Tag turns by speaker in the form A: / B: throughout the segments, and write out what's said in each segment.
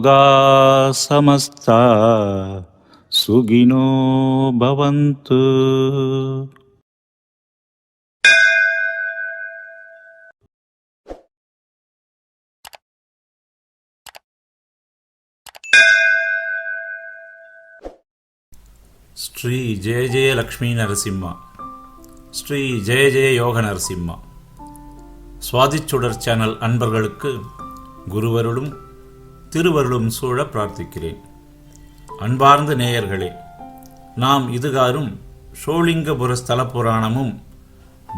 A: लोगा समस्ता सुगिनो भवन्तु
B: ஸ்ரீ ஜெய ஜெய லக்ஷ்மி நரசிம்மா ஸ்ரீ ஜெய ஜெய யோக நரசிம்மா சுவாதிச்சுடர் சேனல் அன்பர்களுக்கு குருவருளும் திருவருளும் சூழ பிரார்த்திக்கிறேன். அன்பார்ந்த நேயர்களே நாம் இதுகாரும் ஷோலிங்கபுர ஸ்தல புராணமும்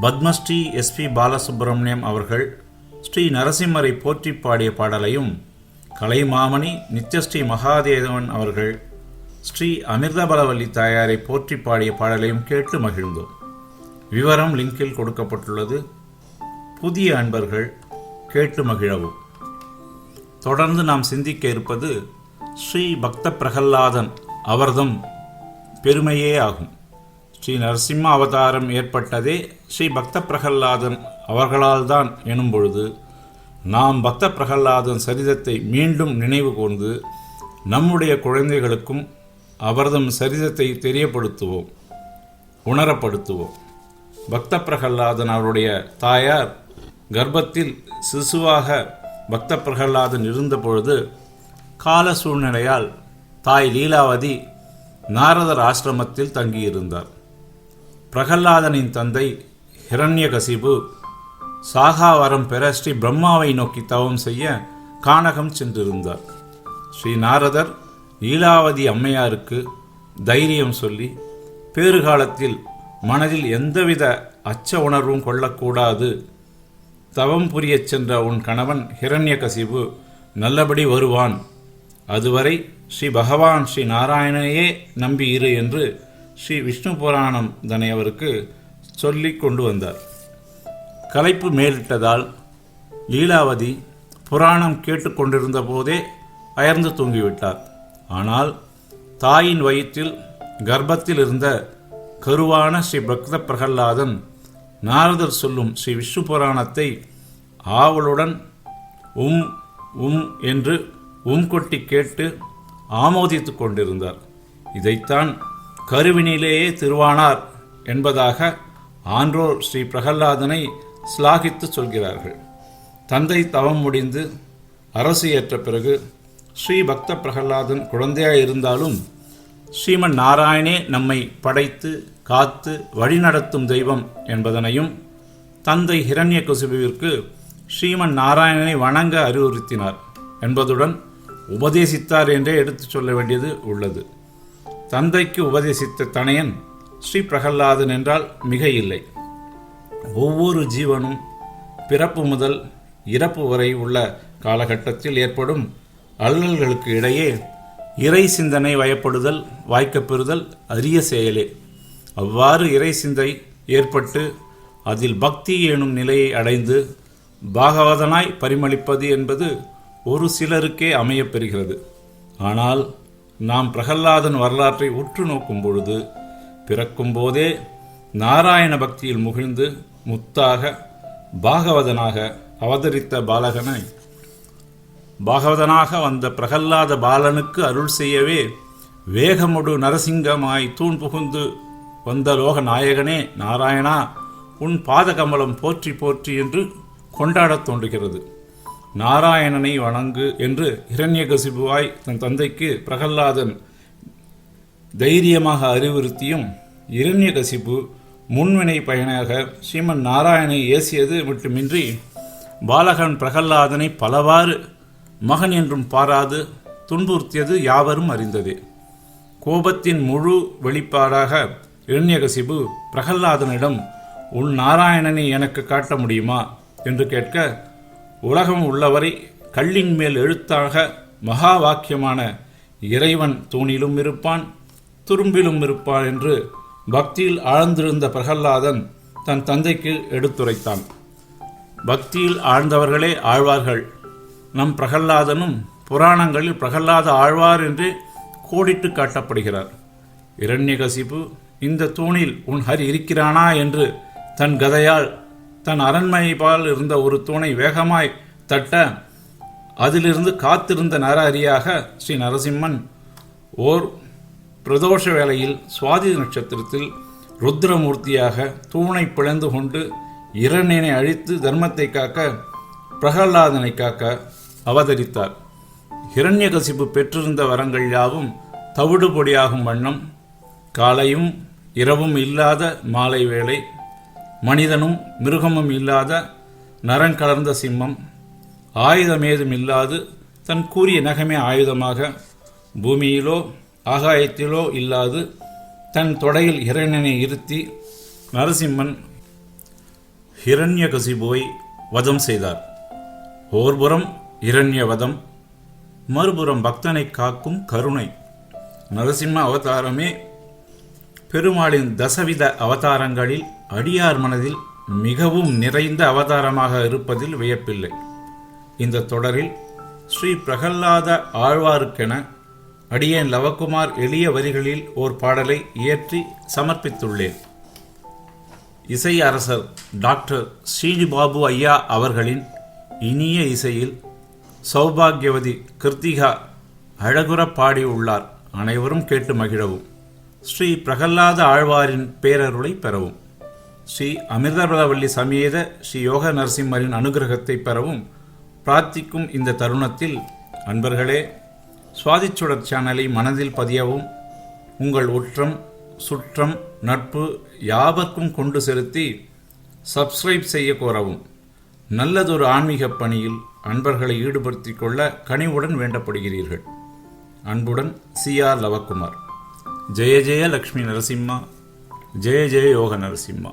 B: பத்மஸ்ரீ எஸ்பி பாலசுப்பிரமணியம் அவர்கள் ஸ்ரீ நரசிம்மரை போற்றி பாடிய பாடலையும் கலைமாமணி நித்யஸ்ரீ மகாதேவன் அவர்கள் ஸ்ரீ அமிர்தபலவல்லி தாயாரை போற்றி பாடிய பாடலையும் கேட்டு மகிழ்ந்தோம். விவரம் லிங்கில் கொடுக்கப்பட்டுள்ளது. புதிய அன்பர்கள் கேட்டு மகிழவும். தொடர்ந்து நாம் சிந்திக்க இருப்பது ஸ்ரீ பக்த பிரகல்லாதன் அவர்தம் பெருமையே ஆகும். ஸ்ரீ நரசிம்ம அவதாரம் ஏற்பட்டதே ஸ்ரீ பக்த பிரகல்லாதன் அவர்களால் தான் எனும் பொழுது நாம் பக்த பிரகல்லாதன் சரிதத்தை மீண்டும் நினைவு கூர்ந்து நம்முடைய குழந்தைகளுக்கும் அவர்தம் சரிதத்தை தெரியப்படுத்துவோம் உணரப்படுத்துவோம். பக்த பிரகல்லாதன் அவருடைய தாயார் கர்ப்பத்தில் சிசுவாக பக்த பிரகல்லாதன் இருந்தபொழுது கால சூழ்நிலையால் தாய் லீலாவதி நாரதர் ஆசிரமத்தில் தங்கியிருந்தார். பிரகல்லாதனின் தந்தை ஹிரண்யகசிபு சாகாவரம் பெற ஸ்ரீ பிரம்மாவை நோக்கி தவம் செய்ய கானகம் சென்றிருந்தார். ஸ்ரீ நாரதர் லீலாவதி அம்மையாருக்கு தைரியம் சொல்லி பேறுகாலத்தில் மனதில் எந்தவித அச்ச உணர்வும் கொள்ளக்கூடாது தவம் புரியச் சென்ற உன் கணவன் ஹிரண்யகசிபு நல்லபடி வருவான். அதுவரை ஸ்ரீ பகவான் ஸ்ரீ நாராயணனையே நம்பி இரு என்று ஸ்ரீ விஷ்ணு புராணம் தனை அவருக்கு சொல்லி கொண்டு வந்தார். கலைப்பு மேலிட்டதால் லீலாவதி புராணம் கேட்டுக்கொண்டிருந்த போதே அயர்ந்து தூங்கிவிட்டார். ஆனால் தாயின் வயிற்றில் கர்ப்பத்தில் இருந்த கருவான ஸ்ரீ பக்த பிரகல்லாதன் நாரதர் சொல்லும் ஸ்ரீ விஷ்ணு புராணத்தை ஆவலுடன் உம் உம் என்று உம் கொட்டி கேட்டு ஆமோதித்துக் கொண்டிருந்தார். இதைத்தான் கருவினிலேயே திருவானார் என்பதாக ஆன்றோர் ஸ்ரீ பிரகல்லாதனை சிலாகித்து சொல்கிறார்கள். தந்தை தவம் முடிந்து அரசு ஏற்ற பிறகு ஸ்ரீ பக்த பிரகல்லாதன் குழந்தையாக இருந்தாலும் ஸ்ரீமன் நாராயணே நம்மை படைத்து காத்து வழிநடத்தும் தெய்வம் என்பதனையும் தந்தை ஹிரண்ய குசுபுவிற்கு ஸ்ரீமன் நாராயணனை வணங்க அறிவுறுத்தினார் என்பதுடன் உபதேசித்தார் என்றே எடுத்துச் சொல்ல வேண்டியது உள்ளது. தந்தைக்கு உபதேசித்த தனையன் ஸ்ரீ பிரகல்லாதன் என்றால் மிக இல்லை. ஒவ்வொரு ஜீவனும் பிறப்பு முதல் இறப்பு வரை உள்ள காலகட்டத்தில் ஏற்படும் அல்லல்களுக்கு இடையே இறை சிந்தனை வயப்படுதல் வாய்க்கப்பெறுதல் அரிய செயலே. அவ்வாறு இறை சிந்தை ஏற்பட்டு அதில் பக்தி எனும் நிலையை அடைந்து பாகவதனாய் பரிமளிப்பது என்பது ஒரு சிலருக்கே அமையப்பெறுகிறது ஆனால் நாம் பிரகல்லாதன் வரலாற்றை உற்று நோக்கும் பொழுது பிறக்கும் போதே நாராயண பக்தியில் முகிழ்ந்து முத்தாக பாகவதனாக அவதரித்த பாலகனை பாகவதனாக வந்த பிரகல்லாத பாலனுக்கு அருள் செய்யவே வேகமுடு நரசிங்கமாய் தூண் புகுந்து வந்த லோக நாயகனே நாராயணா உன் பாதகமலம் போற்றி போற்றி என்று கொண்டாடத் தோன்றுகிறது. நாராயணனை வணங்கு என்று இரண்யகசிபுவாய் தன் தந்தைக்கு பிரகல்லாதன் தைரியமாக அறிவுறுத்தியும் இரண்யகசிபு முன்வினை பயனாக ஸ்ரீமன் நாராயணை ஏசியது மட்டுமின்றி பாலகன் பிரகல்லாதனை பலவாறு மகன் என்றும் பாராது துன்புறுத்தியது யாவரும் அறிந்ததே. கோபத்தின் முழு வெளிப்பாடாக இரண்யகசிபு பிரகல்லாதனிடம் உன் நாராயணனை எனக்கு காட்ட முடியுமா? என்று கேட்க உலகம் உள்ளவரை கல்லின் மேல் எழுத்தாக மகா வாக்கியமான இறைவன் தூணிலும் இருப்பான் துரும்பிலும் இருப்பான் என்று பக்தியில் ஆழ்ந்திருந்த பிரகல்லாதன் தன் தந்தைக்கு எடுத்துரைத்தான். பக்தியில் ஆழ்ந்தவர்களே ஆழ்வார்கள். நம் பிரகல்லாதனும் புராணங்களில் பிரகல்லாத ஆழ்வார் என்று கோடிட்டு காட்டப்படுகிறார். இரண்யகசிபு இந்த தூணில் உன் ஹரி இருக்கிறானா என்று தன் கதையால் தன் அரண்மனைப்பால் இருந்த ஒரு தூணை வேகமாய் தட்ட அதிலிருந்து காத்திருந்த நரஹரியாக ஸ்ரீ நரசிம்மன் ஓர் பிரதோஷ வேளையில் சுவாதி நட்சத்திரத்தில் ருத்ரமூர்த்தியாக தூணை பிளந்து கொண்டு இரணினை அழித்து தர்மத்தை காக்க பிரகலாதனை காக்க அவதரித்தார். இரண்யகசிப்பு பெற்றிருந்த வரங்கள் யாவும் தவிடுபொடியாகும் வண்ணம் காலையும் இரவும் இல்லாத மாலை வேளை மனிதனும் மிருகமும் இல்லாத நரங்கலர்ந்த சிம்மம் ஆயுதமேதும் இல்லாது தன் கூறிய நகமே ஆயுதமாக பூமியிலோ ஆகாயத்திலோ இல்லாது தன் தொடையில் இரணியனை இருத்தி நரசிம்மன் ஹிரண்யகசிபுவை வதம் செய்தார். ஓர்புறம் இரண்யவதம் மறுபுறம் பக்தனை காக்கும் கருணை. நரசிம்ம அவதாரமே பெருமாளின் தசவித அவதாரங்களில் அடியார் மனதில் மிகவும் நிறைந்த அவதாரமாக இருப்பதில் வியப்பில்லை. இந்த தொடரில் ஸ்ரீ பிரகல்லாத ஆழ்வாருக்கென அடியேன் லவகுமார் எளிய வரிகளில் ஓர் பாடலை இயற்றி சமர்ப்பித்துள்ளேன். இசை அரசர் டாக்டர் ஸ்ரீனிபாபு ஐயா அவர்களின் இனிய இசையில் சௌபாகியவதி கிருத்திகா அழகுற பாடியுள்ளார். அனைவரும் கேட்டு மகிழவும். ஸ்ரீ பிரகல்லாத ஆழ்வாரின் பேரருளை பெறவும். ஸ்ரீ அமிர்தபலவல்லி சமேத ஸ்ரீ யோக நரசிம்மரின் அனுகிரகத்தை பெறவும் பிரார்த்திக்கும் இந்த தருணத்தில் அன்பர்களே சுவாதிச்சுடர் சேனலை மனதில் பதியவும் உங்கள் ஒற்றம் சுற்றம் நட்பு யாவர்க்கும் கொண்டு செலுத்தி சப்ஸ்கிரைப் செய்ய கோரவும். நல்லதொரு ஆன்மீக பணியில் அன்பர்களை ஈடுபடுத்திக் கொள்ள கனிவுடன் வேண்டப்படுகிறீர்கள். அன்புடன் சி ஆர் லவக்குமார். ஜெய ஜெய லக்ஷ்மி நரசிம்மா ஜெய ஜெய யோக நரசிம்மா.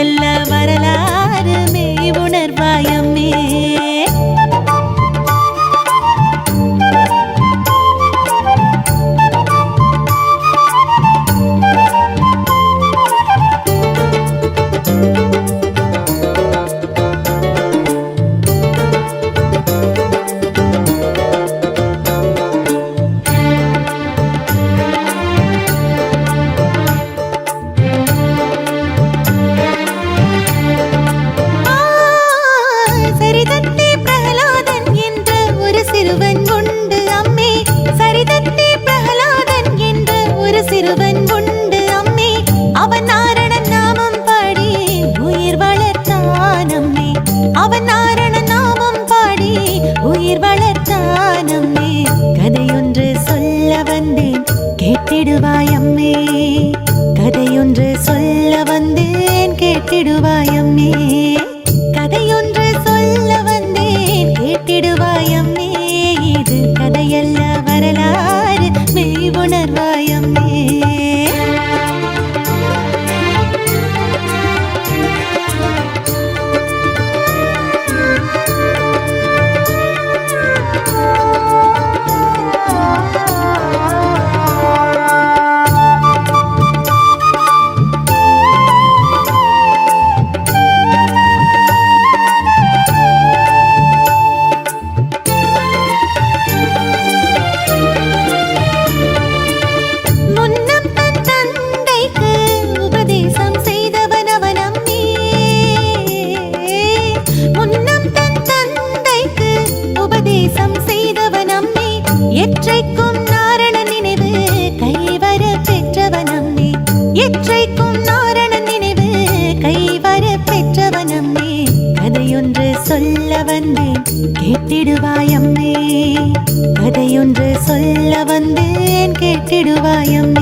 C: செல்ல வரலா? எற்றைக்கும் நாரண நினைவு கைவர பெற்றவனம் நீ. எற்றைக்கும் நாரண நினைவு கைவர பெற்றவனம் நீ. கதையொன்று சொல்ல வந்தேன் கேட்டிடுவாயம்மே கதையொன்று சொல்ல வந்தேன் கேட்டிடுவாயம்மே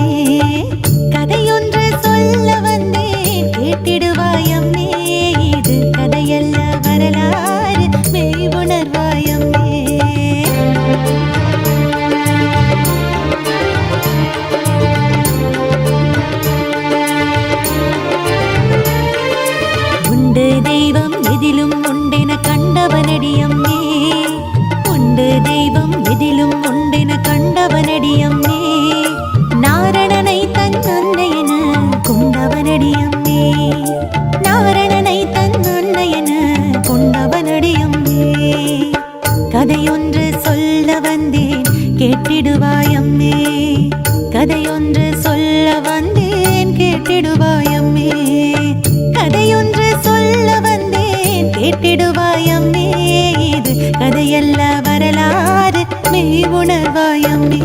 C: வரலாறு மெய் உணர்வாயம்மே